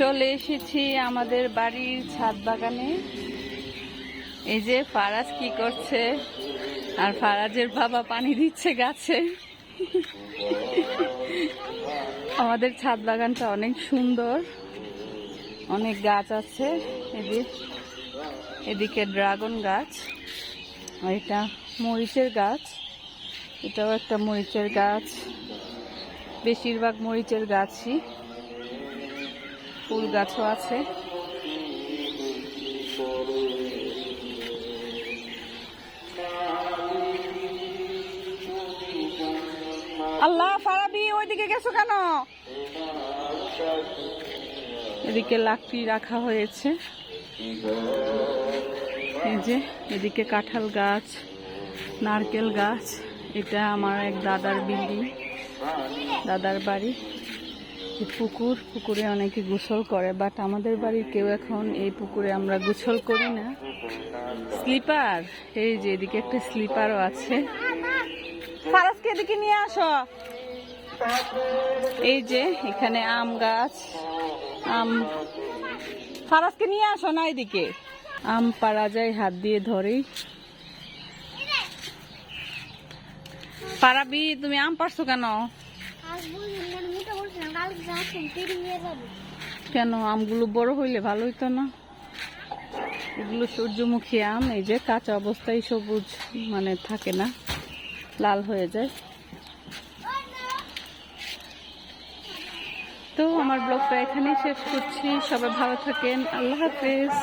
চলে এসেছি আমাদের বাড়ির ছাদ বাগানে। এই যে ফারাজ কি করছে? আর ফারাজের বাবা পানি দিচ্ছে গাছে। আমাদের ছাদ বাগানটা অনেক সুন্দর। অনেক গাছ আছে। এদিক, এদিকে ড্রাগন গাছ। এটা মরিচের গাছ। এটাও একটা মরিচের গাছ। বেশিরভাগ মরিচের গাছই। ফুল গাছও আছে। আল্লাহ, ফারাবি, ওইদিকে গেছো কেন? এদিকে লাকড়ি রাখা হয়েছে। এই যে, এদিকে কাঁঠাল গাছ, নারকেল গাছ। এটা আমার এক দাদার বিল্ডিং, দাদার বাড়ি। পুকুর, পুকুরে অনেকে গোসল করে বাট আমাদের বাড়ির কেউ এখন এই পুকুরে আমরা গোসল করি না। স্লিপার, এই যে এদিকে একটা স্লিপারও আছে। ফারাজকে এদিকে নিয়ে আসো। এই যে এখানে আম গাছ, আম। ফারাজকে নিয়ে আসো না এদিকে। আম পাড়া যায় হাত দিয়ে ধরেই। পারাবি, তুমি আম পারছ কেন? কেন? আমগুলো বড় হইলে ভালো হইতো না। এগুলো সূর্যমুখী আম, এই যে কাঁচা অবস্থায় সবুজ মানে থাকে না, লাল হয়ে যায়। তো আমার ব্লগটা এখানেই শেষ করছি। সবাই ভালো থাকেন। আল্লাহ হাফেজ।